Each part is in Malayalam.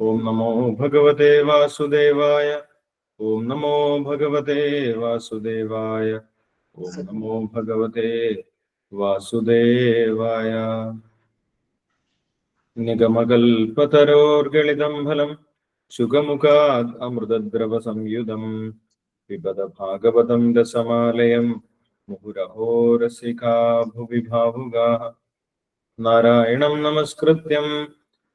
ഓം നമോ ഭഗവതേ വാസുദേവായ ഓം നമോ ഭഗവതേ വാസുദേവായ ഓം നമോ ഭഗവതേ വാസുദേവായ. നിഗമകൽപതരോർഗളിതം ഫലം ശുഖമുഖാദ് അമൃതദ്രവ സംയുതം പിബത ഭാഗവതം രസമാലയം മുഹുരഹോരസികാ ഭുവി ഭാവുകാः നാരായണം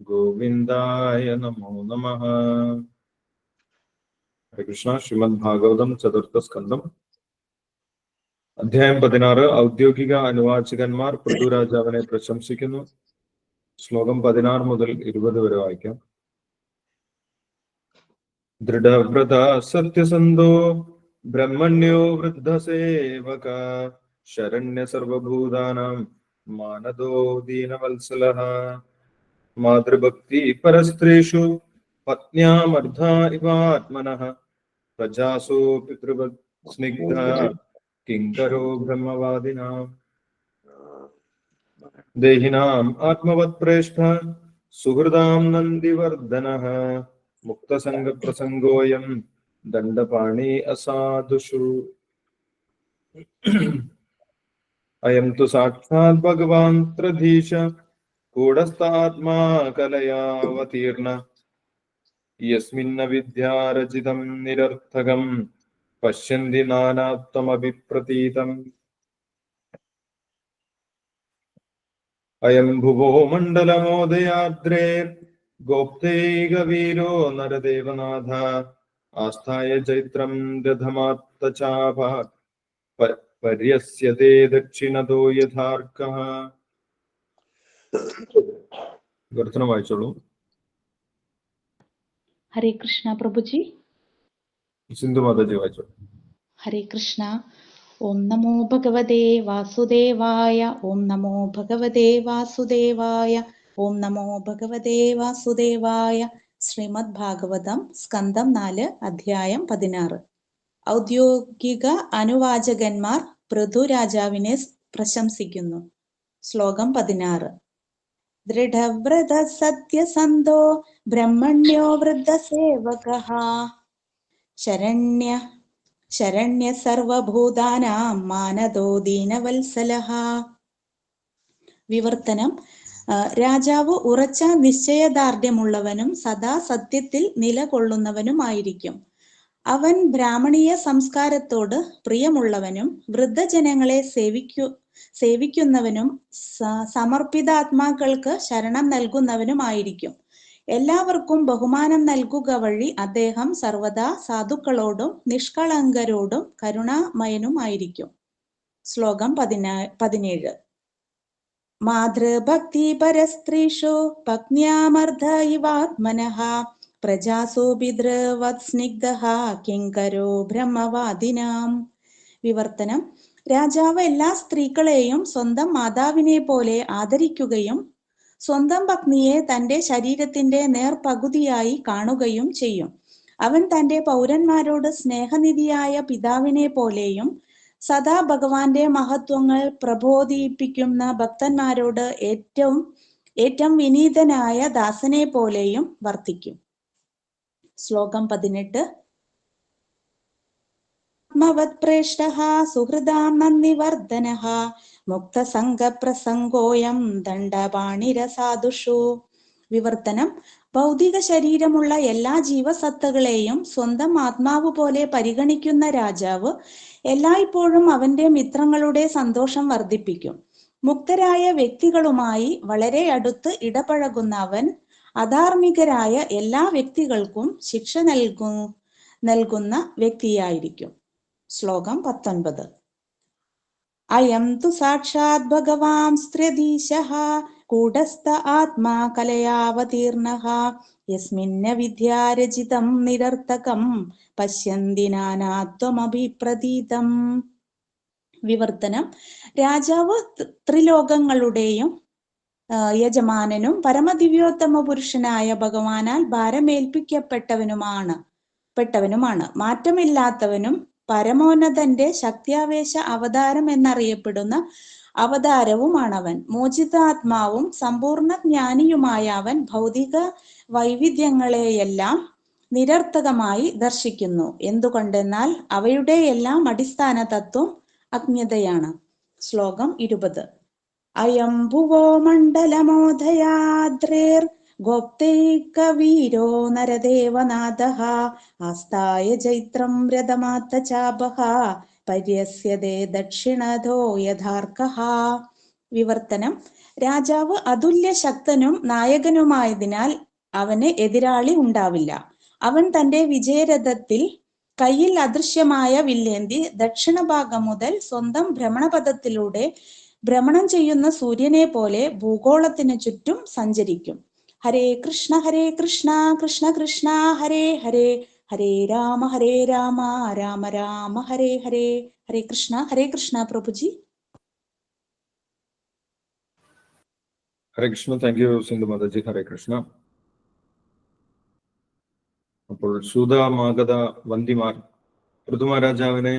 ഗോവിന്ദായ നമോ നമ. കൃഷ്ണ. ശ്രീമദ് ഭാഗവതം ചതുർത്ഥ സ്കന്ധം. അധ്യായം പതിനാറ്. ഔദ്യോഗിക അനുവാചകന്മാർ പൃഥ്വിരാജാവിനെ പ്രശംസിക്കുന്നു. ശ്ലോകം പതിനാറ് മുതൽ ഇരുപത് വരെ വായിക്കാം. ദൃഢവ്രത സത്യസന്ധോ ബ്രഹ്മണ്യോ വൃദ്ധസേവക ശരണ്യ സർവഭൂതാനാം മാനദോ ദീനവത്സലഃ മാതൃഭക്തി പരസ്ത്രീഷു പത്ന്യാമർദ്ധ ഇവാത്മനഃ പ്രജാസു പിതൃവത് സ്നിഗ്ധ കിങ്കരോ ബ്രഹ്മവാദിനാം ദേഹിനാം ആത്മവത് പ്രേഷ്ഠ സുഹൃദാം നന്ദിവർദ്ധനഃ മുക്തസംഗപ്രസംഗോയം ദണ്ഡപാണി അസാധുഷു അയം തു സാക്ഷാത് ഭഗവാൻ ത്രധീശ കൂടസ്ഥാത്മാ കലയാവതീർണ യസ്മിന്ന വിദ്യാരചിതം നിരർത്ഥകം പശ്യന്തി നാനാത്വമഭിപ്രതീതം അയം ഭുവോ മണ്ഡലമോദയാദ്രേർ ഗോപ്തൈകവീരോ നരദേവനാഥ ആസ്ഥായ ചൈത്രം രഥമാത്തചാപ പര്യസ്യതേ ദക്ഷിണതോ യഥാർക്ക ഗർത്തനം വായിച്ചോളൂ. ഹരേ കൃഷ്ണ പ്രഭുജി. സിന്ധു മാതാജി വായിച്ചോളൂ. ഹരേ കൃഷ്ണ. ഓം നമോ ഭഗവതേ വാസുദേവായ. ഓം നമോ ഭഗവതേ വാസുദേവായ. ഓം നമോ ഭഗവതേ വാസുദേവായ. ശ്രീമദ് ഭാഗവതം സ്കന്ധം നാല് അധ്യായം പതിനാറ്. ഔദ്യോഗിക അനുവാചകന്മാർ പൃഥുരാജാവിനെ പ്രശംസിക്കുന്നു. ശ്ലോകം പതിനാറ്. ദൃഢവ്രത സത്യസന്ധോ ബ്രഹ്മണ്യോ വൃദ്ധസേവക. ശരണ്യ ശരണ്യ സർവഭൂതാനാം മാനദോ ദീനവത്സലഃ. വിവർത്തനം രാജാവ് ഉറച്ച നിശ്ചയദാർഢ്യമുള്ളവനും സദാ സത്യത്തിൽ നിലകൊള്ളുന്നവനുമായിരിക്കും. അവൻ ബ്രാഹ്മണീയ സംസ്കാരത്തോട് പ്രിയമുള്ളവനും വൃദ്ധജനങ്ങളെ സേവിക്കു സേവിക്കുന്നവനും സമർപ്പിത സമർപ്പിതാത്മാക്കൾക്ക് ശരണം നൽകുന്നവനുമായിരിക്കും. എല്ലാവർക്കും ബഹുമാനം നൽകുക വഴി അദ്ദേഹം സർവദാ സാധുക്കളോടും നിഷ്കളങ്കരോടും കരുണാമയനുമായിരിക്കും ശ്ലോകം പതിനാ പതിനേഴ്. മാതൃഭക്തി പരസ്ത്രീഷു പത്നിയാമർദ്ധ ഇവാത്മനഃ പ്രജാസു സ്നിഗ്ധ കിങ്കരോ ബ്രഹ്മവാദിനാം. വിവർത്തനം. രാജാവ് എല്ലാ സ്ത്രീകളെയും സ്വന്തം മാതാവിനെ പോലെ ആദരിക്കുകയും സ്വന്തം പത്നിയെ തന്റെ ശരീരത്തിന്റെ നേർപകുതിയായി കാണുകയും ചെയ്യും. അവൻ തന്റെ പൗരന്മാരോട് സ്നേഹനിധിയായ പിതാവിനെ പോലെയും സദാ ഭഗവാന്റെ മഹത്വങ്ങൾ പ്രബോധിപ്പിക്കുന്ന ഭക്തന്മാരോട് ഏറ്റവും ഏറ്റവും വിനീതനായ ദാസനെ പോലെയും വർത്തിക്കും. ശ്ലോകം പതിനെട്ട്. ആത്മവത്പ്രേഷ്ട സുഹൃദാം നന്ദിവർദ്ധന മുക്തസംഗപ്രസംഗോയം ദണ്ഡപാണിരസാധുഷു. വിവർത്തനം. ഭൗതിക ശരീരമുള്ള എല്ലാ ജീവസത്തകളെയും സ്വന്തം ആത്മാവ് പോലെ പരിഗണിക്കുന്ന രാജാവ് എല്ലായ്പ്പോഴും അവന്റെ മിത്രങ്ങളുടെ സന്തോഷം വർദ്ധിപ്പിക്കും. മുക്തരായ വ്യക്തികളുമായി വളരെ അടുത്ത് ഇടപഴകുന്ന അവൻ അധാർമികരായ എല്ലാ വ്യക്തികൾക്കും ശിക്ഷ നൽകു നൽകുന്ന വ്യക്തിയായിരിക്കും. ശ്ലോകം പത്തൊൻപത്. അയം തു സാക്ഷാത് ഭഗവാൻ സ്ത്രീധീശ കൂടസ്ഥ ആത്മാ കലയാവതീർണ. യസ്മിന്ന വിദ്യാരചിതം നിരർത്ഥകം പശ്യന്തി നാനാത്വമഭിപ്രതീതം വിവർത്തനം. രാജാവ് ത്രിലോകങ്ങളുടെയും യജമാനനും പരമദിവ്യോത്തമ പുരുഷനായ ഭഗവാനാൽ ഭാരമേൽപ്പിക്കപ്പെട്ടവനുമാണ് പെട്ടവനുമാണ്. മാറ്റമില്ലാത്തവനും പരമോന്നതന്റെ ശക്തിയാവേശ അവതാരം എന്നറിയപ്പെടുന്ന അവതാരവുമാണവൻ. മോചിതാത്മാവും സമ്പൂർണ ജ്ഞാനിയുമായ അവൻ ഭൗതിക വൈവിധ്യങ്ങളെയെല്ലാം നിരർത്ഥകമായി ദർശിക്കുന്നു. എന്തുകൊണ്ടെന്നാൽ അവയുടെ എല്ലാം അടിസ്ഥാന തത്വം അജ്ഞതയാണ്. ശ്ലോകം ഇരുപത്. അയം ഭുവോ മണ്ഡലമോധയാദ്രേർ ഗോപ്തൈകവീരോ നരദേവനാഥ. ആസ്ഥായ ചൈത്രം രഥമാത്ത ചാപഹ പര്യസ്യതേ ദക്ഷിണധോ യഥാർക്കഹ വിവർത്തനം. രാജാവ് അതുല്യ ശക്തനും നായകനുമായതിനാൽ അവന് എതിരാളി ഉണ്ടാവില്ല. അവൻ തന്റെ വിജയരഥത്തിൽ കയ്യിൽ അദൃശ്യമായ വില്ലേന്തി ദക്ഷിണഭാഗം മുതൽ സ്വന്തം ഭ്രമണപഥത്തിലൂടെ ഭ്രമണം ചെയ്യുന്ന സൂര്യനെ പോലെ ഭൂഗോളത്തിന് ചുറ്റും സഞ്ചരിക്കും. ഹരേ കൃഷ്ണ ഹരേ കൃഷ്ണ കൃഷ്ണ കൃഷ്ണ ഹരേ ഹരേ. ഹരേ രാമ ഹരേ രാമ രാമ രാമ ഹരേ ഹരേ. ഹരേ കൃഷ്ണ ഹരേ കൃഷ്ണ പ്രഭുജി. ഹരേ കൃഷ്ണ താങ്ക് യു സിന്ധു മാതാജി. ഹരേ കൃഷ്ണ. അപ്പോൾ സൂതാമാഗത മാഗത വന്ദിമാർ പൃഥുമഹാരാജാവിനെ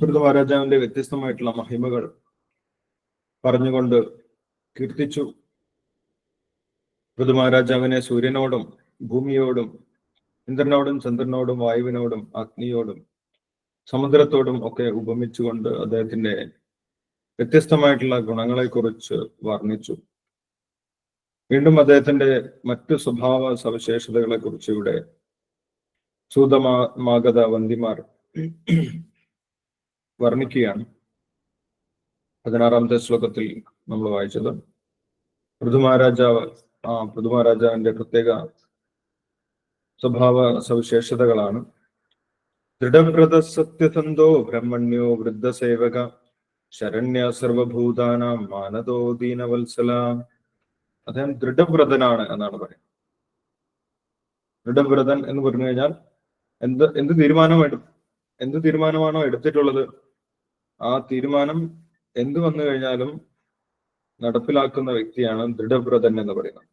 പൃഥുമഹാരാജാവിന്റെ വ്യത്യസ്തമായിട്ടുള്ള മഹിമകൾ പറഞ്ഞുകൊണ്ട് കീർത്തിച്ചു. പൃഥുമഹാരാജാവിനെ സൂര്യനോടും ഭൂമിയോടും ഇന്ദ്രനോടും ചന്ദ്രനോടും വായുവിനോടും അഗ്നിയോടും സമുദ്രത്തോടും ഒക്കെ ഉപമിച്ചുകൊണ്ട് അദ്ദേഹത്തിന്റെ വ്യത്യസ്തമായിട്ടുള്ള ഗുണങ്ങളെക്കുറിച്ച് വർണിച്ചു. വീണ്ടും അദ്ദേഹത്തിന്റെ മറ്റു സ്വഭാവ സവിശേഷതകളെ കുറിച്ച് ഇവിടെ സൂതമാഗത വന്തിമാർ വർണിക്കുകയാണ്. പതിനാറാമത്തെ ശ്ലോകത്തിൽ നമ്മൾ വായിച്ചത് പൃഥുമഹാരാജാവ് ആ പൃഥുമഹാരാജാവിന്റെ പ്രത്യേക സ്വഭാവ സവിശേഷതകളാണ്. ദൃഢവ്രത സത്യസന്ധോ ബ്രഹ്മണ്യോ വൃദ്ധസേവക ശരണ്യ സർവഭൂതാനാം മാനതോ ദീനവത്സല. അദ്ദേഹം ദൃഢവ്രതനാണ് എന്നാണ് പറയുന്നത്. ദൃഢവ്രതൻ എന്ന് പറഞ്ഞു കഴിഞ്ഞാൽ എന്ത് എന്ത് തീരുമാനം എന്ത് തീരുമാനമാണോ എടുത്തിട്ടുള്ളത് ആ തീരുമാനം എന്ത് വന്നു കഴിഞ്ഞാലും നടപ്പിലാക്കുന്ന വ്യക്തിയാണ് ദൃഢവ്രതൻ എന്ന് പറയുന്നത്.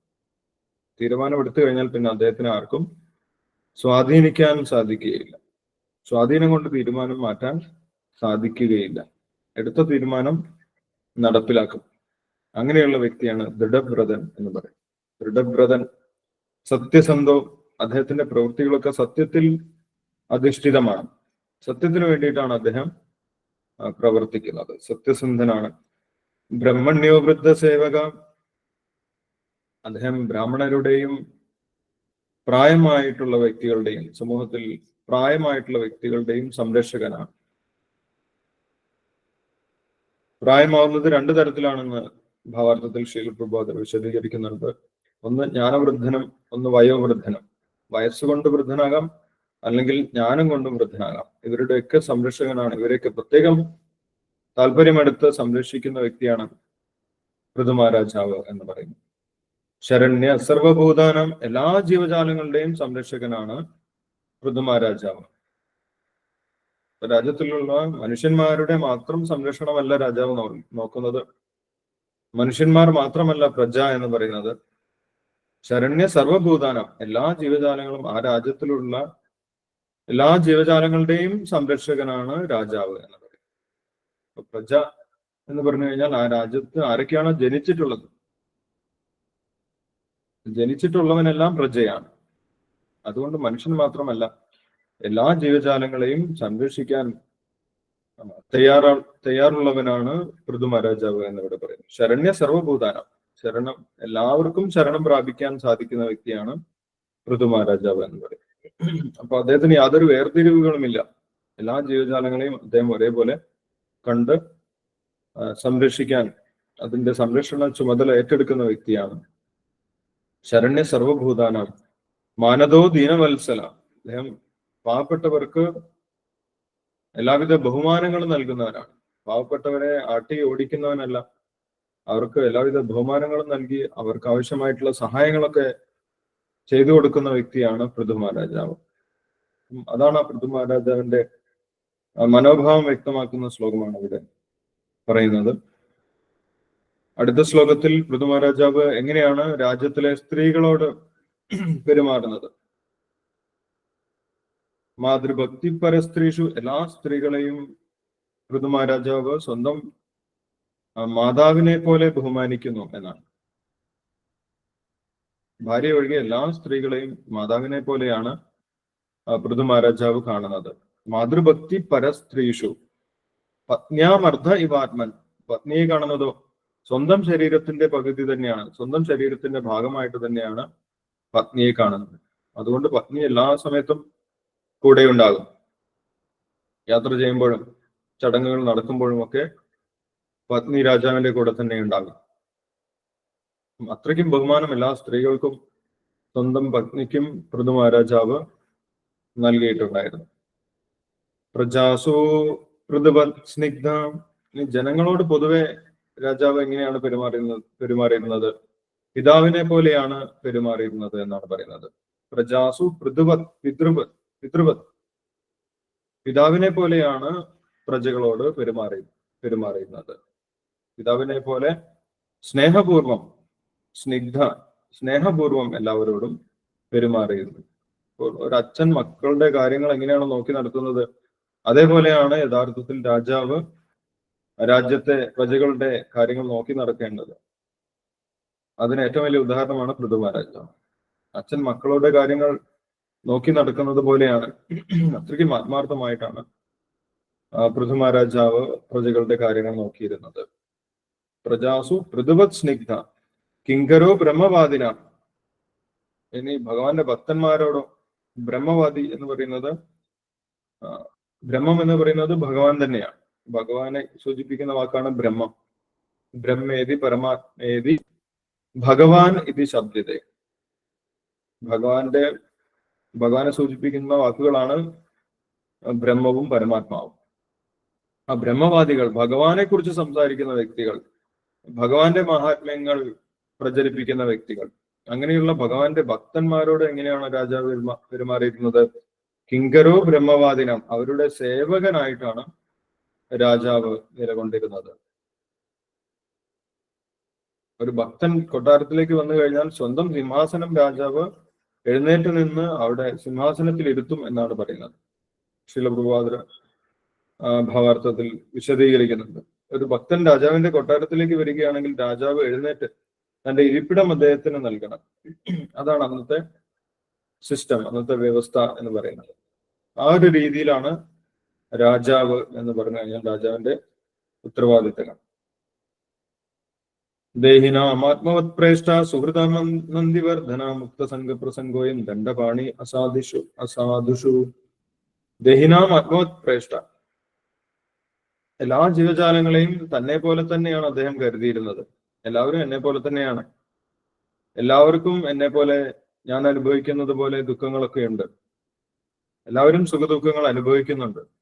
തീരുമാനം എടുത്തു കഴിഞ്ഞാൽ പിന്നെ അദ്ദേഹത്തിന് ആർക്കും സ്വാധീനിക്കാൻ സാധിക്കുകയില്ല. സ്വാധീനം കൊണ്ട് തീരുമാനം മാറ്റാൻ സാധിക്കുകയില്ല. എടുത്ത തീരുമാനം നടപ്പിലാക്കും. അങ്ങനെയുള്ള വ്യക്തിയാണ് ദൃഢവ്രതൻ എന്ന് പറയും. ദൃഢവ്രതൻ സത്യസന്ധോ അദ്ദേഹത്തിന്റെ പ്രവൃത്തികളൊക്കെ സത്യത്തിൽ അധിഷ്ഠിതമാണ്. സത്യത്തിന് വേണ്ടിയിട്ടാണ് അദ്ദേഹം പ്രവർത്തിക്കുന്നത്. സത്യസന്ധനാണ്. ബ്രഹ്മണ്യോ വൃദ്ധ സേവക അദ്ദേഹം ബ്രാഹ്മണരുടെയും പ്രായമായിട്ടുള്ള വ്യക്തികളുടെയും സമൂഹത്തിൽ പ്രായമായിട്ടുള്ള വ്യക്തികളുടെയും സംരക്ഷകനാണ്. പ്രായമാവുന്നത് രണ്ടു തരത്തിലാണെന്ന് ഭാവാർത്ഥത്തിൽ ശീലപ്രബോധർ വിശദീകരിക്കുന്നുണ്ട്. ഒന്ന് ജ്ഞാനവൃദ്ധനം ഒന്ന് വയോവൃദ്ധനം. വയസ്സുകൊണ്ട് വൃദ്ധനാകാം അല്ലെങ്കിൽ ജ്ഞാനം കൊണ്ടും വൃദ്ധനാകാം. ഇവരുടെയൊക്കെ സംരക്ഷകനാണ്. ഇവരെയൊക്കെ പ്രത്യേകം താല്പര്യമെടുത്ത് സംരക്ഷിക്കുന്ന വ്യക്തിയാണ് ഋതുമാരാജാവ് എന്ന് പറയുന്നത്. ശരണ്യ സർവഭൂതാനം എല്ലാ ജീവജാലങ്ങളുടെയും സംരക്ഷകനാണ് ഋതുമാരാജാവ് രാജ്യത്തിലുള്ള മനുഷ്യന്മാരുടെ മാത്രം സംരക്ഷണമല്ല രാജാവ് നോക്കുന്നത്. മനുഷ്യന്മാർ മാത്രമല്ല പ്രജ എന്ന് പറയുന്നത്. ശരണ്യ സർവഭൂതാനം എല്ലാ ജീവജാലങ്ങളും ആ രാജ്യത്തിലുള്ള എല്ലാ ജീവജാലങ്ങളുടെയും സംരക്ഷകനാണ് രാജാവ് എന്ന് പറയുന്നത്. പ്രജ എന്ന് പറഞ്ഞു കഴിഞ്ഞാൽ ആ രാജ്യത്ത് ആരൊക്കെയാണ് ജനിച്ചിട്ടുള്ളത്? ജനിച്ചിട്ടുള്ളവനെല്ലാം പ്രജയാണ്. അതുകൊണ്ട് മനുഷ്യൻ മാത്രമല്ല എല്ലാ ജീവജാലങ്ങളെയും സംരക്ഷിക്കാൻ തയ്യാറാ തയ്യാറുള്ളവനാണ് പൃഥു മഹാരാജാവ് എന്നിവിടെ പറയുന്നത് ശരണ്യ സർവഭൂതാനം. ശരണം എല്ലാവർക്കും ശരണം പ്രാപിക്കാൻ സാധിക്കുന്ന വ്യക്തിയാണ് പൃഥു മഹാരാജാവ് എന്ന് പറയുന്നത് അപ്പൊ അദ്ദേഹത്തിന് യാതൊരു വേർതിരിവുകളുമില്ല. എല്ലാ ജീവജാലങ്ങളെയും അദ്ദേഹം ഒരേപോലെ കണ്ട് സംരക്ഷിക്കാൻ അതിന്റെ സംരക്ഷണ ചുമതല ഏറ്റെടുക്കുന്ന വ്യക്തിയാണ് ശരണ്യ സർവഭൂതാനം. മാനദോ ദീനവത്സല. അദ്ദേഹം പാവപ്പെട്ടവർക്ക് എല്ലാവിധ ബഹുമാനങ്ങളും നൽകുന്നവനാണ്. പാവപ്പെട്ടവരെ ആട്ടി ഓടിക്കുന്നവനല്ല. അവർക്ക് എല്ലാവിധ ബഹുമാനങ്ങളും നൽകി അവർക്ക് ആവശ്യമായിട്ടുള്ള സഹായങ്ങളൊക്കെ ചെയ്തു കൊടുക്കുന്ന വ്യക്തിയാണ് പൃഥു മഹാരാജാവ് അതാണ് ആ പൃഥു മഹാരാജാവിന്റെ മനോഭാവം വ്യക്തമാക്കുന്ന ശ്ലോകമാണ് ഇവിടെ പറയുന്നത്. അടുത്ത ശ്ലോകത്തിൽ പൃഥുമഹാരാജാവ് എങ്ങനെയാണ് രാജ്യത്തിലെ സ്ത്രീകളോട് പെരുമാറുന്നത്? മാതൃഭക്തി പരസ്ത്രീഷു എല്ലാ സ്ത്രീകളെയും പൃഥുമഹാരാജാവ് സ്വന്തം മാതാവിനെ പോലെ ബഹുമാനിക്കുന്നു എന്നാണ്. ഭാര്യ ഒഴികെ എല്ലാ സ്ത്രീകളെയും മാതാവിനെ പോലെയാണ് പൃഥുമഹാരാജാവ് കാണുന്നത്. മാതൃഭക്തി പരസ്ത്രീഷു പത്നിയാമർദ്ധ ഇവാത്മൻ പത്നിയെ കാണുന്നതോ? സ്വന്തം ശരീരത്തിന്റെ പകുതി തന്നെയാണ് സ്വന്തം ശരീരത്തിന്റെ ഭാഗമായിട്ട് തന്നെയാണ് പത്നിയെ കാണുന്നത്. അതുകൊണ്ട് പത്നി എല്ലാ സമയത്തും കൂടെ ഉണ്ടാകും. യാത്ര ചെയ്യുമ്പോഴും ചടങ്ങുകൾ നടക്കുമ്പോഴും ഒക്കെ പത്നി രാജാവിന്റെ കൂടെ തന്നെ ഉണ്ടാകും. അത്രയ്ക്കും ബഹുമാനം എല്ലാ സ്ത്രീകൾക്കും സ്വന്തം പത്നിക്കും പൃഥു മഹാരാജാവ് നൽകിയിട്ടുണ്ടായിരുന്നു. പ്രജാസു പൃഥുവത് സ്നിഗ്ധ ജനങ്ങളോട് പൊതുവെ രാജാവ് എങ്ങനെയാണ് പെരുമാറുന്നത് പെരുമാറിയിരുന്നത്? പിതാവിനെ പോലെയാണ് പെരുമാറിയിരുന്നത് എന്നാണ് പറയുന്നത്. പ്രജാസു പൃഥുവത് പിതൃവത് പിതൃവത് പിതാവിനെ പോലെയാണ് പ്രജകളോട് പെരുമാറി പെരുമാറിയിരുന്നത്. പിതാവിനെ പോലെ സ്നേഹപൂർവം സ്നിഗ്ധ സ്നേഹപൂർവം എല്ലാവരോടും പെരുമാറിയിരുന്നു. ഒരു അച്ഛൻ മക്കളുടെ കാര്യങ്ങൾ എങ്ങനെയാണ് നോക്കി നടത്തുന്നത്? അതേപോലെയാണ് യഥാർത്ഥത്തിൽ രാജാവ് രാജ്യത്തെ പ്രജകളുടെ കാര്യങ്ങൾ നോക്കി നടക്കേണ്ടത്. അതിന് ഏറ്റവും വലിയ ഉദാഹരണമാണ് പൃഥു അച്ഛൻ മക്കളുടെ കാര്യങ്ങൾ നോക്കി നടക്കുന്നത് പോലെയാണ്. അത്രയ്ക്കും ആത്മാർത്ഥമായിട്ടാണ് ആ, പൃഥു മഹാരാജാവ് പ്രജകളുടെ കാര്യങ്ങൾ നോക്കിയിരുന്നത്. പ്രജാസു പൃഥുവത് സ്നിഗ്ധ കിങ്കരോ ബ്രഹ്മവാദിന. ഇനി ഭഗവാന്റെ ഭക്തന്മാരോടോ ബ്രഹ്മവാദി എന്ന് പറയുന്നത് ബ്രഹ്മം എന്ന് പറയുന്നത് ഭഗവാൻ തന്നെയാണ്. ഭഗവാനെ സൂചിപ്പിക്കുന്ന വാക്കാണ് ബ്രഹ്മം. ബ്രഹ്മേതി പരമാത്മേതി ഭഗവാൻ ഇത് ശബ്ദത. ഭഗവാന്റെ ഭഗവാനെ സൂചിപ്പിക്കുന്ന വാക്കുകളാണ് ബ്രഹ്മവും പരമാത്മാവും. ആ ബ്രഹ്മവാദികൾ ഭഗവാനെ കുറിച്ച് സംസാരിക്കുന്ന വ്യക്തികൾ ഭഗവാന്റെ മഹാത്മ്യങ്ങൾ പ്രചരിപ്പിക്കുന്ന വ്യക്തികൾ അങ്ങനെയുള്ള ഭഗവാന്റെ ഭക്തന്മാരോട് എങ്ങനെയാണ് രാജാവ് പെരുമാ പെരുമാറിയിരുന്നത്? കിങ്കരോ ബ്രഹ്മവാദിനം അവരുടെ സേവകനായിട്ടാണ് രാജാവ് നിലകൊണ്ടിരുന്നത്. ഒരു ഭക്തൻ കൊട്ടാരത്തിലേക്ക് വന്നു കഴിഞ്ഞാൽ സ്വന്തം സിംഹാസനം രാജാവ് എഴുന്നേറ്റ് നിന്ന് അവിടെ സിംഹാസനത്തിൽ ഇരുത്തും എന്നാണ് പറയുന്നത്. ശിലപ്രഭാതര ഭാവാർത്ഥത്തിൽ വിശദീകരിക്കുന്നുണ്ട്. ഒരു ഭക്തൻ രാജാവിന്റെ കൊട്ടാരത്തിലേക്ക് വരികയാണെങ്കിൽ രാജാവ് എഴുന്നേറ്റ് തന്റെ ഇരിപ്പിടം അദ്ദേഹത്തിന് നൽകണം. അതാണ് അന്നത്തെ സിസ്റ്റം അന്നത്തെ വ്യവസ്ഥ എന്ന് പറയുന്നത്. ആ ഒരു രീതിയിലാണ് രാജാവ് എന്ന് പറഞ്ഞു കഴിഞ്ഞാൽ രാജാവിന്റെ ഉത്തരവാദിത്തങ്ങൾ. ദേഹിനാമാത്മവത് പ്രേഷ്ട സുഹൃതാനന്ദിവർദ്ധന മുക്തസംഘ പ്രസംഗോയും ദണ്ഡപാണി അസാധിഷു അസാധുഷു. ദേഹിനാം ആത്മവത് പ്രേഷ്ട എല്ലാ ജീവജാലങ്ങളെയും തന്നെ പോലെ തന്നെയാണ് അദ്ദേഹം കരുതിയിരുന്നത്. എല്ലാവരും എന്നെ പോലെ തന്നെയാണ്. എല്ലാവർക്കും എന്നെ പോലെ ഞാൻ അനുഭവിക്കുന്നത് പോലെ ദുഃഖങ്ങളൊക്കെ ഉണ്ട്. എല്ലാവരും സുഖദുഃഖങ്ങൾ അനുഭവിക്കുന്നുണ്ട്.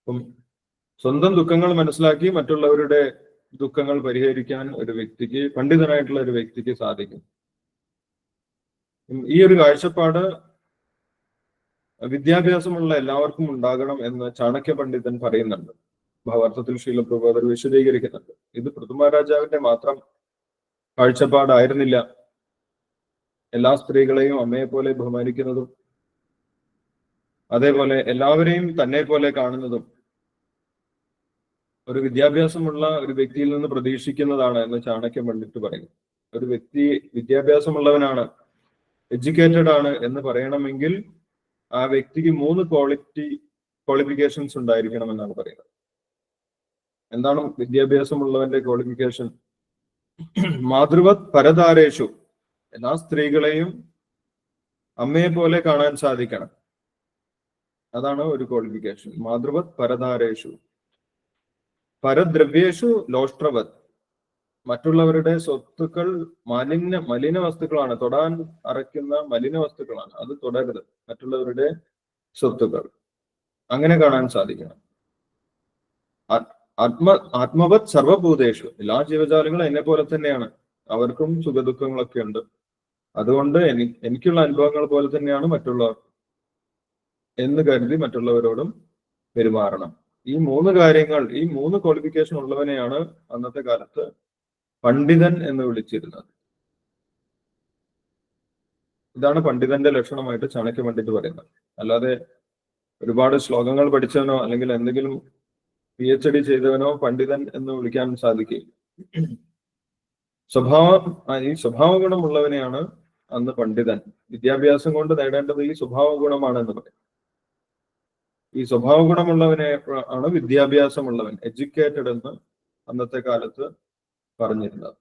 അപ്പം സ്വന്തം ദുഃഖങ്ങൾ മനസ്സിലാക്കി മറ്റുള്ളവരുടെ ദുഃഖങ്ങൾ പരിഹരിക്കാൻ ഒരു വ്യക്തിക്ക് പണ്ഡിതനായിട്ടുള്ള ഒരു വ്യക്തിക്ക് സാധിക്കും. ഈ ഒരു കാഴ്ചപ്പാട് വിദ്യാഭ്യാസമുള്ള എല്ലാവർക്കും ഉണ്ടാകണം എന്ന് ചാണക്യ പണ്ഡിതൻ പറയുന്നുണ്ട്. ഭാവാർത്ഥത്തിൽ ശീലപ്രഭാതർ വിശദീകരിക്കുന്നുണ്ട്. ഇത് പൃഥ്വിരാജാവിന്റെ മാത്രം കാഴ്ചപ്പാടായിരുന്നില്ല. എല്ലാ സ്ത്രീകളെയും അമ്മയെ പോലെ ബഹുമാനിക്കുന്നതും അതേപോലെ എല്ലാവരെയും തന്നെ പോലെ കാണുന്നതും ഒരു വിദ്യാഭ്യാസമുള്ള ഒരു വ്യക്തിയിൽ നിന്ന് പ്രതീക്ഷിക്കുന്നതാണ് എന്ന് ചാണക്യ പണ്ഡിറ്റ് പറയുന്നു. ഒരു വ്യക്തി വിദ്യാഭ്യാസമുള്ളവനാണ് എഡ്യൂക്കേറ്റഡ് ആണ് എന്ന് പറയണമെങ്കിൽ ആ വ്യക്തിക്ക് മൂന്ന് ക്വാളിറ്റി ക്വാളിഫിക്കേഷൻസ് ഉണ്ടായിരിക്കണം എന്നാണ് പറയുന്നത്. എന്താണ് വിദ്യാഭ്യാസമുള്ളവന്റെ ക്വാളിഫിക്കേഷൻ മാതൃവത് പരതാരേഷു. എല്ലാ സ്ത്രീകളെയും അമ്മയെ പോലെ കാണാൻ സാധിക്കണം. അതാണ് ഒരു ക്വാളിഫിക്കേഷൻ മാതൃവത് പരതാരേഷു. പരദ്രവ്യേഷു ലോഷ്ട്രവത് മറ്റുള്ളവരുടെ സ്വത്തുക്കൾ മലിന മലിന വസ്തുക്കളാണ്. തൊടാൻ അറയ്ക്കുന്ന മലിന വസ്തുക്കളാണ്. അത് തുടരുത്. മറ്റുള്ളവരുടെ സ്വത്തുക്കൾ. അങ്ങനെ കാണാൻ സാധിക്കണം. ആത്മ ആത്മവത് സർവഭൂതേഷു. എല്ലാ ജീവജാലങ്ങളും എന്നെ പോലെ തന്നെയാണ്. അവർക്കും സുഖദുഃഖങ്ങളൊക്കെ ഉണ്ട്. അതുകൊണ്ട് എനിക്കുള്ള അനുഭവങ്ങൾ പോലെ തന്നെയാണ് മറ്റുള്ളവർ. എന്ന് കരുതി മറ്റുള്ളവരോടും പെരുമാറണം. ഈ മൂന്ന് കാര്യങ്ങൾ ഈ മൂന്ന് ക്വാളിഫിക്കേഷൻ ഉള്ളവനെയാണ് അന്നത്തെ കാലത്ത് പണ്ഡിതൻ എന്ന് വിളിച്ചിരുന്നത്. ഇതാണ് പണ്ഡിതന്റെ ലക്ഷണമായിട്ട് ചാണക്യ പണ്ഡിറ്റ് പറയുന്നത്. അല്ലാതെ ഒരുപാട് ശ്ലോകങ്ങൾ പഠിച്ചവനോ അല്ലെങ്കിൽ എന്തെങ്കിലും പി എച്ച് ഡി ചെയ്തവനോ പണ്ഡിതൻ എന്ന് വിളിക്കാൻ സാധിക്കില്ല. സ്വഭാവം ഈ സ്വഭാവ ഗുണമുള്ളവനെയാണ് അന്ന് പണ്ഡിതൻ. വിദ്യാഭ്യാസം കൊണ്ട് നേടേണ്ടത് ഈ സ്വഭാവ ഗുണമാണ് എന്ന് പറയും. ഈ സ്വഭാവ ഗുണമുള്ളവനെ ആണ് വിദ്യാഭ്യാസമുള്ളവൻ എഡ്യൂക്കേറ്റഡ് എന്ന് അന്നത്തെ കാലത്ത് പറഞ്ഞിരുന്നത്.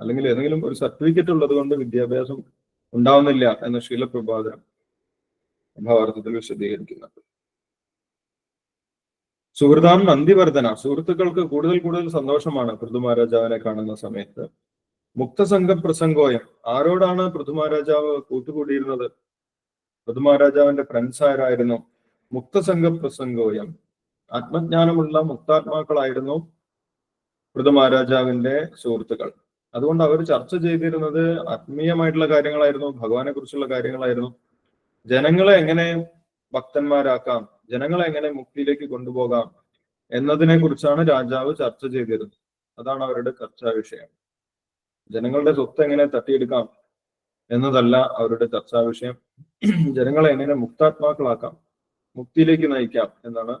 അല്ലെങ്കിൽ ഏതെങ്കിലും ഒരു സർട്ടിഫിക്കറ്റ് ഉള്ളത് കൊണ്ട് വിദ്യാഭ്യാസം ഉണ്ടാവുന്നില്ല എന്ന ശീലപ്രഭാതനം ഭാവാർത്ഥത്തിൽ വിശദീകരിക്കുന്നുണ്ട്. സുഹൃതാം നന്ദിവർദ്ധന. സുഹൃത്തുക്കൾക്ക് കൂടുതൽ കൂടുതൽ സന്തോഷമാണ് പൃഥുമാരാജാവിനെ കാണുന്ന സമയത്ത്. മുക്തസംഘ പ്രസംഗോയം. ആരോടാണ് പൃഥുമാരാജാവ് കൂട്ടുകൂടിയിരുന്നത്? പൃഥുമാരാജാവിന്റെ ഫ്രണ്ട്സ് ആരായിരുന്നു? മുക്തസംഘ പ്രസംഗോയം ആത്മജ്ഞാനമുള്ള മുക്താത്മാക്കളായിരുന്നു പൃഥുമഹാരാജാവിന്റെ സുഹൃത്തുക്കൾ. അതുകൊണ്ട് അവർ ചർച്ച ചെയ്തിരുന്നത് ആത്മീയമായിട്ടുള്ള കാര്യങ്ങളായിരുന്നു ഭഗവാനെ കുറിച്ചുള്ള കാര്യങ്ങളായിരുന്നു. ജനങ്ങളെ എങ്ങനെ ഭക്തന്മാരാക്കാം ജനങ്ങളെ എങ്ങനെ മുക്തിയിലേക്ക് കൊണ്ടുപോകാം എന്നതിനെ കുറിച്ചാണ് രാജാവ് ചർച്ച ചെയ്തിരുന്നത് അതാണ് അവരുടെ ചർച്ചാ വിഷയം. ജനങ്ങളുടെ സ്വത്ത് എങ്ങനെ തട്ടിയെടുക്കാം എന്നതല്ല അവരുടെ ചർച്ചാ വിഷയം. ജനങ്ങളെ എങ്ങനെ മുക്താത്മാക്കളാക്കാം മുക്തിയിലേക്ക് നയിക്കാം എന്നാണ്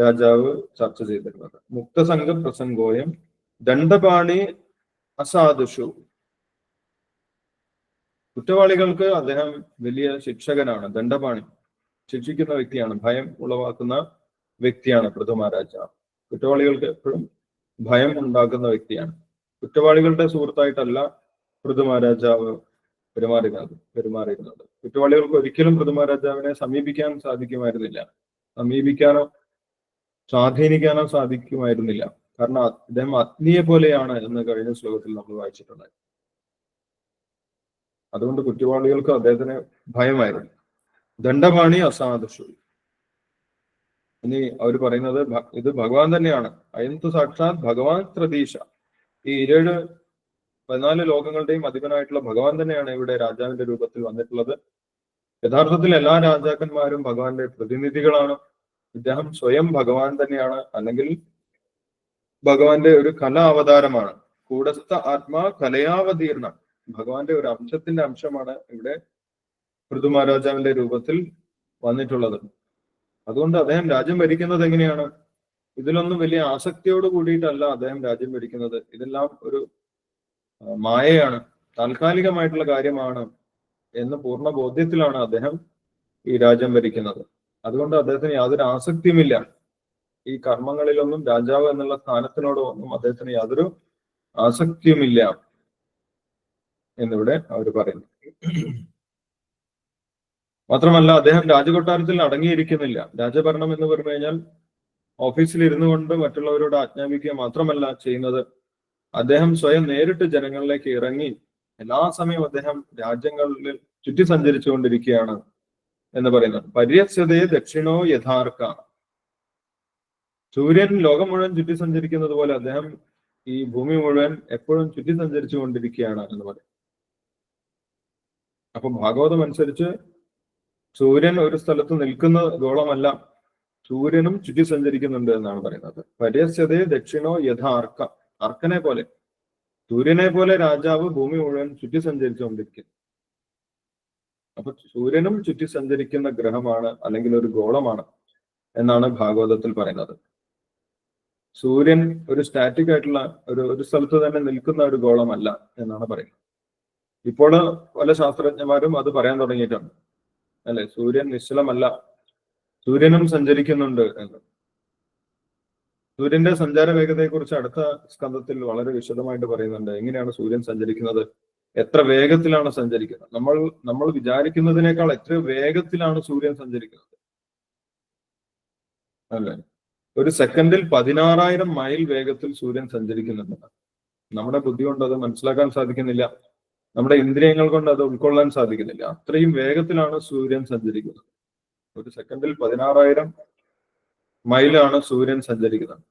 രാജാവ് ചർച്ച ചെയ്തിരുന്നത് മുക്തസംഘ പ്രസംഗോയം ദണ്ഡപാണി അസാധുഷു. കുറ്റവാളികൾക്ക് അദ്ദേഹം വലിയ ശിക്ഷകനാണ് ദണ്ഡപാണി. ശിക്ഷിക്കുന്ന വ്യക്തിയാണ് ഭയം ഉളവാക്കുന്ന വ്യക്തിയാണ് പൃഥുമഹാരാജാവ് കുറ്റവാളികൾക്ക് എപ്പോഴും ഭയം ഉണ്ടാക്കുന്ന വ്യക്തിയാണ്. കുറ്റവാളികളുടെ സുഹൃത്തായിട്ടല്ല പൃഥുമഹാരാജാവ് പെരുമാറുന്നത് പെരുമാറിയിരുന്നത്. കുറ്റവാളികൾക്ക് ഒരിക്കലും പൃഥുമഹാരാജാവിനെ സമീപിക്കാൻ സാധിക്കുമായിരുന്നില്ല. സമീപിക്കാനോ സ്വാധീനിക്കാനോ സാധിക്കുമായിരുന്നില്ല. കാരണം അദ്ദേഹം അഗ്നിയെ പോലെയാണ് എന്ന് കഴിഞ്ഞ ശ്ലോകത്തിൽ നമ്മൾ വായിച്ചിട്ടുണ്ട്. അതുകൊണ്ട് കുറ്റവാളികൾക്ക് അദ്ദേഹത്തിന് ഭയമായിരുന്നു. ദണ്ഡപാണി അസാദശു ഇനി അവർ പറയുന്നത് ഇത് ഭഗവാൻ തന്നെയാണ്. അയന്ത് സാക്ഷാത് ഭഗവാൻ പ്രതീക്ഷ ഈ ഏഴ് പതിനാല് ലോകങ്ങളുടെയും അധിപനായിട്ടുള്ള ഭഗവാൻ തന്നെയാണ് ഇവിടെ രാജാവിന്റെ രൂപത്തിൽ വന്നിട്ടുള്ളത്. യഥാർത്ഥത്തിൽ എല്ലാ രാജാക്കന്മാരും ഭഗവാന്റെ പ്രതിനിധികളാണ്. ഇദ്ദേഹം സ്വയം ഭഗവാൻ തന്നെയാണ് അല്ലെങ്കിൽ ഭഗവാന്റെ ഒരു കല അവതാരമാണ്. കൂടസ്ഥ ആത്മാ കലയാവതീർണ. ഭഗവാന്റെ ഒരു അംശത്തിന്റെ അംശമാണ് ഇവിടെ പൃഥു മഹാരാജാവിന്റെ രൂപത്തിൽ വന്നിട്ടുള്ളത്. അതുകൊണ്ട് അദ്ദേഹം രാജ്യം ഭരിക്കുന്നത് എങ്ങനെയാണ്? ഇതിലൊന്നും വലിയ ആസക്തിയോട് കൂടിയിട്ടല്ല അദ്ദേഹം രാജ്യം ഭരിക്കുന്നത്. ഇതെല്ലാം ഒരു മായയാണ്. താൽക്കാലികമായിട്ടുള്ള കാര്യമാണ് എന്ന് പൂർണ ബോധ്യത്തിലാണ് അദ്ദേഹം ഈ രാജ്യം ഭരിക്കുന്നത്. അതുകൊണ്ട് അദ്ദേഹത്തിന് യാതൊരു ആസക്തിയുമില്ല. ഈ കർമ്മങ്ങളിലൊന്നും രാജാവ് എന്നുള്ള സ്ഥാനത്തിനോടോ ഒന്നും അദ്ദേഹത്തിന് യാതൊരു ആസക്തിയുമില്ല എന്നിവിടെ അവർ പറയുന്നു. മാത്രമല്ല അദ്ദേഹം രാജകൊട്ടാരത്തിൽ അടങ്ങിയിരിക്കുന്നില്ല. രാജഭരണം എന്ന് പറഞ്ഞു കഴിഞ്ഞാൽ ഓഫീസിൽ ഇരുന്നു കൊണ്ട് മറ്റുള്ളവരോട് ആജ്ഞാപിക്കുക മാത്രമല്ല ചെയ്യുന്നത്. അദ്ദേഹം സ്വയം നേരിട്ട് ജനങ്ങളിലേക്ക് ഇറങ്ങി എല്ലാ സമയവും അദ്ദേഹം രാജ്യങ്ങളിൽ ചുറ്റി സഞ്ചരിച്ചു കൊണ്ടിരിക്കുകയാണ് എന്ന് പറയുന്നത് പര്യസ്യതയെ ദക്ഷിണോ യഥാർത്ഥ സൂര്യൻ ലോകം മുഴുവൻ ചുറ്റി സഞ്ചരിക്കുന്നത് പോലെ അദ്ദേഹം ഈ ഭൂമി മുഴുവൻ എപ്പോഴും ചുറ്റി സഞ്ചരിച്ചു കൊണ്ടിരിക്കുകയാണ് എന്ന് പറയും. അപ്പൊ ഭാഗവതം അനുസരിച്ച് സൂര്യൻ ഒരു സ്ഥലത്ത് നിൽക്കുന്ന ഗോളമല്ല സൂര്യനും ചുറ്റി സഞ്ചരിക്കുന്നുണ്ട് എന്നാണ് പറയുന്നത്. പര്യസ്യതയെ ദക്ഷിണോ യഥാർക്ക. അർക്കനെ പോലെ സൂര്യനെ പോലെ രാജാവ് ഭൂമി മുഴുവൻ ചുറ്റി സഞ്ചരിച്ചുകൊണ്ടിരിക്കുന്നു അപ്പൊ സൂര്യനും ചുറ്റി സഞ്ചരിക്കുന്ന ഗ്രഹമാണ് അല്ലെങ്കിൽ ഒരു ഗോളമാണ് എന്നാണ് ഭാഗവതത്തിൽ പറയുന്നത്. സൂര്യൻ ഒരു സ്റ്റാറ്റിക് ആയിട്ടുള്ള ഒരു ഒരു സ്ഥലത്ത് തന്നെ നിൽക്കുന്ന ഒരു ഗോളമല്ല എന്നാണ് പറയുന്നത്. ഇപ്പോൾ പല ശാസ്ത്രജ്ഞന്മാരും അത് പറയാൻ തുടങ്ങിയിട്ടുണ്ട്. അല്ലെ? സൂര്യൻ നിശ്ചലമല്ല. സൂര്യനും സഞ്ചരിക്കുന്നുണ്ട് എന്ന്. സൂര്യന്റെ സഞ്ചാര വേഗതയെക്കുറിച്ച് അടുത്ത സ്കന്ധത്തിൽ വളരെ വിശദമായിട്ട് പറയുന്നുണ്ട്. എങ്ങനെയാണ് സൂര്യൻ സഞ്ചരിക്കുന്നത്? എത്ര വേഗത്തിലാണ് സഞ്ചരിക്കുന്നത്? നമ്മൾ നമ്മൾ വിചാരിക്കുന്നതിനേക്കാൾ എത്ര വേഗത്തിലാണ് സൂര്യൻ സഞ്ചരിക്കുന്നത്? അല്ലേ? ഒരു സെക്കൻഡിൽ പതിനാറായിരം മൈൽ വേഗത്തിൽ സൂര്യൻ സഞ്ചരിക്കുന്നുണ്ട്. നമ്മുടെ ബുദ്ധി കൊണ്ട് അത് മനസ്സിലാക്കാൻ സാധിക്കുന്നില്ല. നമ്മുടെ ഇന്ദ്രിയങ്ങൾ കൊണ്ട് അത് ഉൾക്കൊള്ളാൻ സാധിക്കുന്നില്ല. അത്രയും വേഗത്തിലാണ് സൂര്യൻ സഞ്ചരിക്കുന്നത്. ഒരു സെക്കൻഡിൽ പതിനാറായിരം മൈലാണ് സൂര്യൻ സഞ്ചരിക്കുന്നത്.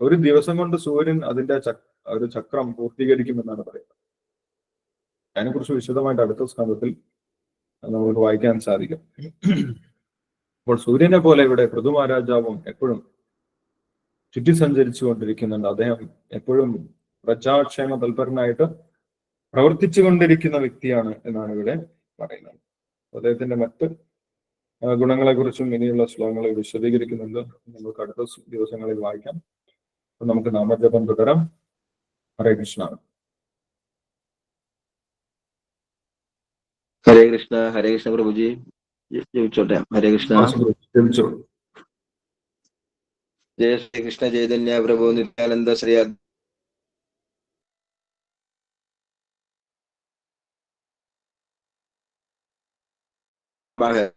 ഒരു ദിവസം കൊണ്ട് സൂര്യൻ അതിന്റെ ഒരു ചക്രം പൂർത്തീകരിക്കുമെന്നാണ് പറയുന്നത്. അതിനെക്കുറിച്ച് വിശദമായിട്ട് അടുത്ത സ്കന്ധത്തിൽ നമുക്ക് വായിക്കാൻ സാധിക്കും. അപ്പോൾ സൂര്യനെ പോലെ ഇവിടെ പൃഥു എപ്പോഴും ചുറ്റി സഞ്ചരിച്ചു കൊണ്ടിരിക്കുന്നുണ്ട് അദ്ദേഹം എപ്പോഴും പ്രജാക്ഷേമ തൽപരനായിട്ട് പ്രവർത്തിച്ചു കൊണ്ടിരിക്കുന്ന വ്യക്തിയാണ് എന്നാണ് ഇവിടെ പറയുന്നത്. അദ്ദേഹത്തിന്റെ മറ്റ് ഗുണങ്ങളെക്കുറിച്ചും ഇനിയുള്ള ശ്ലോകങ്ങൾ വിശദീകരിക്കുന്നുണ്ട്. നമുക്ക് അടുത്ത ദിവസങ്ങളിൽ വായിക്കാം. അപ്പൊ നമുക്ക് നാമജപം തുടരാം. ഹരേ കൃഷ്ണ. ഹരേ കൃഷ്ണ ഹരേ കൃഷ്ണ പ്രഭുജി. ജയിച്ചോട്ടെ. ഹരേ കൃഷ്ണ. ജയ ശ്രീകൃഷ്ണ ചൈതന്യ പ്രഭു നിത്യാനന്ദ ശ്രീ അദ്വൈത